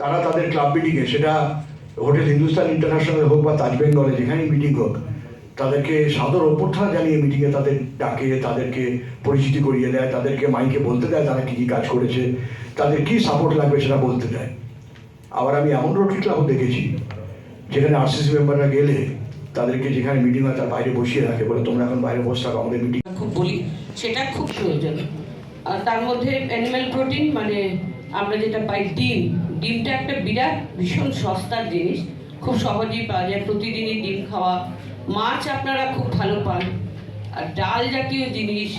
তারা তাদের ক্লাব মিটিংয়ে সেটা হোটেল হিন্দুস্তান ইন্টারন্যাশনাল হোক বা তাজ বেঙ্গলে যেখানেই মিটিং হোক তাদেরকে সাদর অভ্যর্থনা জানিয়ে মিটিংয়ে তাদের ডাকে তাদেরকে পরিচিতি করিয়ে দেয় তাদেরকে মাইকে বলতে দেয় তারা কী কী কাজ করেছে তাদের কী সাপোর্ট লাগবে সেটা বলতে দেয়। আবার আমি এমন রোটারি ক্লাবও দেখেছি যেখানে আরসিসি মেম্বাররা গেলে তাদেরকে যেখানে মিটিং হয় তার বাইরে বসিয়ে রাখে বলে তোমরা এখন বাইরে বসে থাকো আমাদের মিটিং খুব বলি সেটা খুব প্রয়োজন। তার মধ্যে অ্যানিম্যাল প্রোটিন মানে আমরা যেটা পাই ডিম। ডিমটা একটা বিরাট, ভীষণ সস্তার জিনিস। খুব সহজেই পাওয়া যায়। প্রতিদিনই ডিম খাওয়া। মাছ আপনারা খুব ভালো পান। আর ডাল জাতীয় জিনিস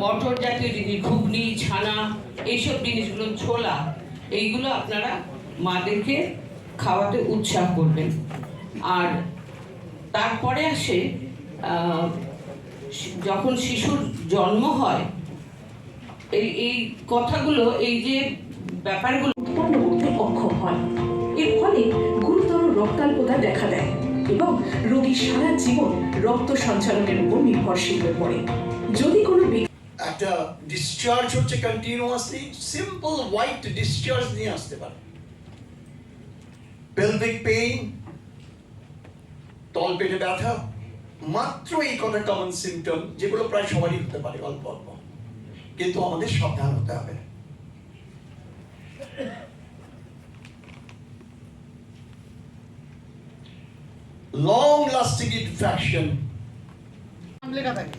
মটর জাতীয় জিনিস, ঘুগনি, ছানা, এইসব জিনিসগুলো, ছোলা, এইগুলো আপনারা মাদেরকে খাওয়াতে উৎসাহ করবেন। আর তারপরে আসে যখন শিশুর জন্ম হয় এই এই কথাগুলো এই যে ব্যাপারগুলো উৎপন্ন করতে অক্ষম হয়। এর ফলে গুরুতর রক্তাল্পতা দেখা দেয় এবং রোগী সারা জীবন রক্ত সঞ্চালনের উপর নির্ভরশীল হয়ে পড়ে। যদি কোনো একটা ডিসচার্জ হচ্ছে কন্টিনিউয়াসলি সিম্পল হোয়াইট ডিসচার্জ নিয়ে আসতে পারে। পেলভিক পেইন তল পেটে ব্যথা মাত্র এই কটা কমন সিমটম যেগুলো প্রায় সবারই হতে পারে অল্প অল্প। কিন্তু আমাদের সাবধান হতে হবে। লং লাস্টিং ইনফেকশন লেখা থাকে।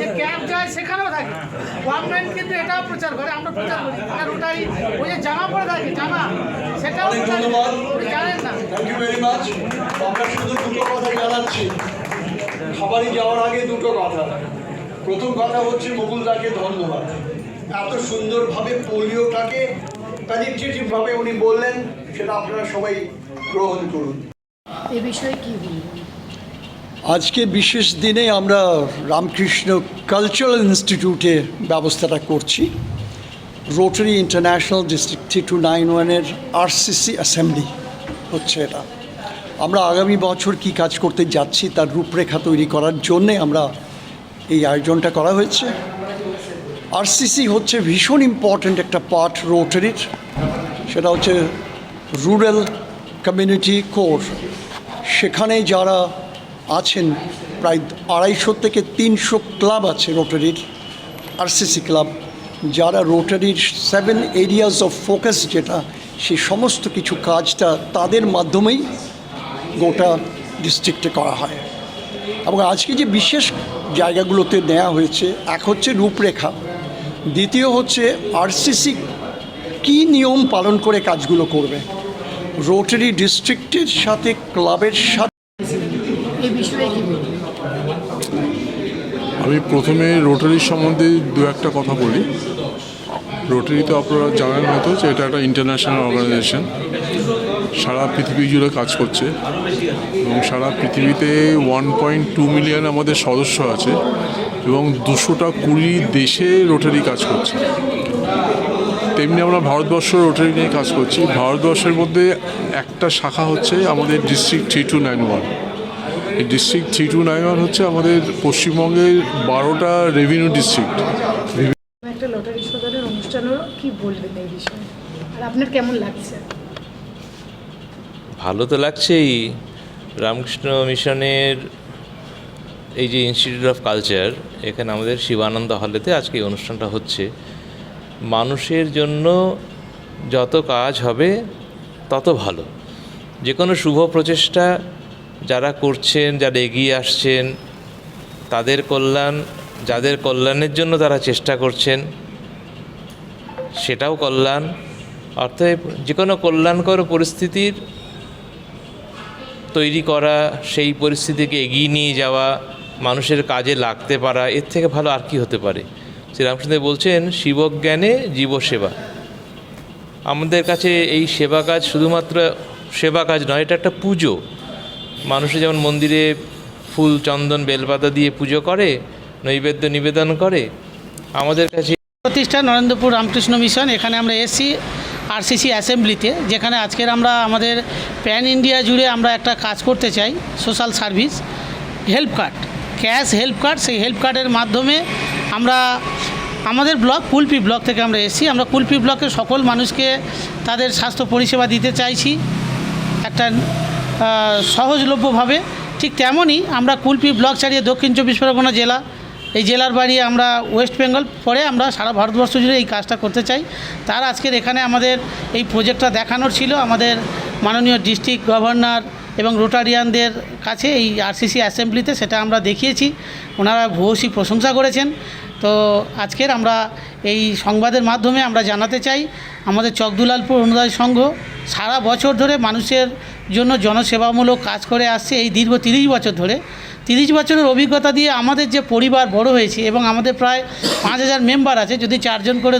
যে ক্যাম্প যায় সেখানেও থাকে। গভর্নমেন্ট কিন্তু এটাও প্রচার করে আমরা প্রচার করি। আর ওটাই ওই যে জামা পরে থাকে জামা। সেটাও ধন্যবাদ। জানেন না। থ্যাংক ইউ ভেরি মাচ আমরা শুধু দুটো কথা জানাচ্ছি। খাবারে যাওয়ার আগে দুটো কথা। প্রথম কথা হচ্ছে মুকুলদাকে ধন্যবাদ। এত সুন্দরভাবে পোলিওটাকে পেনিট্রেটিভ ভাবে উনি বললেন সেটা আপনারা সবাই গ্রহণ করুন। এ বিষয়ে কি আজকে বিশেষ দিনে আমরা রামকৃষ্ণ কালচারাল ইনস্টিটিউটে ব্যবস্থাটা করছি। Rotary International district three two nine ওয়ানের আরসিসি অ্যাসেম্বলি হচ্ছে এটা। আমরা আগামী বছর কি কাজ করতে যাচ্ছি তার রূপরেখা তৈরি করার জন্যে আমরা এই আয়োজনটা করা হয়েছে। আরসিসি হচ্ছে ভীষণ ইম্পর্ট্যান্ট একটা পার্ট রোটারির। সেটা হচ্ছে রুরাল কমিউনিটি কোর সেখানে যারা আছেন, প্রায় আড়াইশো থেকে তিনশো ক্লাব আছে রোটারির আরসিসি ক্লাব যারা রোটারির সেভেন এরিয়াস অফ ফোকাস যেটা সেই সমস্ত কিছু কাজটা তাদের মাধ্যমেই গোটা ডিস্ট্রিক্টে করা হয়। এবং আজকে যে বিশেষ জায়গাগুলোতে নেওয়া হয়েছে। এক হচ্ছে রূপরেখা দ্বিতীয় হচ্ছে আরসিসি কী নিয়ম পালন করে কাজগুলো করবে। রোটারি ডিস্ট্রিক্টের সাথে ক্লাবের সাথে আমি প্রথমে রোটারি সম্বন্ধে দু একটা কথা বলি। রোটারি তো আপনারা জানেন হয়তো যে এটা একটা ইন্টারন্যাশনাল অর্গানাইজেশন সারা পৃথিবী জুড়ে কাজ করছে। এবং সারা পৃথিবীতে ওয়ান পয়েন্ট টু মিলিয়ন আমাদের সদস্য আছে এবং দুশোটা কুড়ি দেশে রোটারি কাজ করছে। তেমনি আমরা ভারতবর্ষ রোটারি নিয়ে কাজ করছি। ভারতবর্ষের মধ্যে একটা শাখা হচ্ছে আমাদের district three two nine one এই district three two nine one হচ্ছে আমাদের পশ্চিমবঙ্গের বারোটা রেভিনিউ ডিস্ট্রিক্ট আপনার কেমন লাগছে? ভালো তো লাগছেই। রামকৃষ্ণ মিশনের এই যে ইনস্টিটিউট অফ কালচার এখানে আমাদের শিবানন্দ হলেতে আজকে এই অনুষ্ঠানটা হচ্ছে। মানুষের জন্য যত কাজ হবে, তত ভালো। যে কোনো শুভ প্রচেষ্টা যারা করছেন, যারা এগিয়ে আসছেন, তাদের কল্যাণ, যাদের কল্যাণের জন্য তারা চেষ্টা করছেন, সেটাও কল্যাণ। অর্থাৎ যে কোনো কল্যাণকর পরিস্থিতির তৈরি করা, সেই পরিস্থিতিকে এগিয়ে নিয়ে যাওয়া, মানুষের কাজে লাগতে পারা, এর থেকে ভালো আর কি হতে পারে? শ্রীরামকৃষ্ণদেব বলছেন, শিবজ্ঞানে জীবসেবা। আমাদের কাছে এই সেবা কাজ শুধুমাত্র সেবা কাজ নয়, এটা একটা পুজো। মানুষে যেমন মন্দিরে ফুল, চন্দন, বেলপাতা দিয়ে পুজো করে, নৈবেদ্য নিবেদন করে, আমাদের কাছে প্রতিষ্ঠান নরেন্দ্রপুর রামকৃষ্ণ মিশন, এখানে আমরা এসছি। আরসিসি অ্যাসেম্বলিতে যেখানে আজকের আমরা আমাদের প্যান ইন্ডিয়া জুড়ে আমরা একটা কাজ করতে চাই social service help card cash help card সেই হেল্প কার্ডের মাধ্যমে আমরা আমাদের ব্লক কুলপি ব্লক থেকে আমরা এসেছি। আমরা কুলপি ব্লকের সকল মানুষকে তাদের স্বাস্থ্য পরিষেবা দিতে চাইছি। একটা সহজলভ্যভাবে। ঠিক তেমনই আমরা কুলপি ব্লক ছাড়িয়ে দক্ষিণ চব্বিশ পরগনা জেলা এই জেলার বাড়ি আমরা ওয়েস্ট বেঙ্গল পরে আমরা সারা ভারতবর্ষ জুড়ে এই কাজটা করতে চাই। তার আজকের এখানে আমাদের এই প্রজেক্টটা দেখানোর ছিল। আমাদের মাননীয় ডিস্ট্রিক্ট গভর্নর এবং রোটারিয়ানদের কাছে এই আরসিসি অ্যাসেম্বলিতে সেটা আমরা দেখিয়েছি। ওনারা ভূয়সী প্রশংসা করেছেন। তো আজকের আমরা এই সংবাদের মাধ্যমে আমরা জানাতে চাই, আমাদের চকদুলালপুর অনুদান সংঘ সারা বছর ধরে মানুষের জন্য জনসেবামূলক কাজ করে আসছে এই দীর্ঘ তিরিশ বছর ধরে। তিরিশ বছরের অভিজ্ঞতা দিয়ে আমাদের যে পরিবার বড় হয়েছে এবং আমাদের প্রায় পাঁচ হাজার মেম্বার আছে, যদি চারজন করে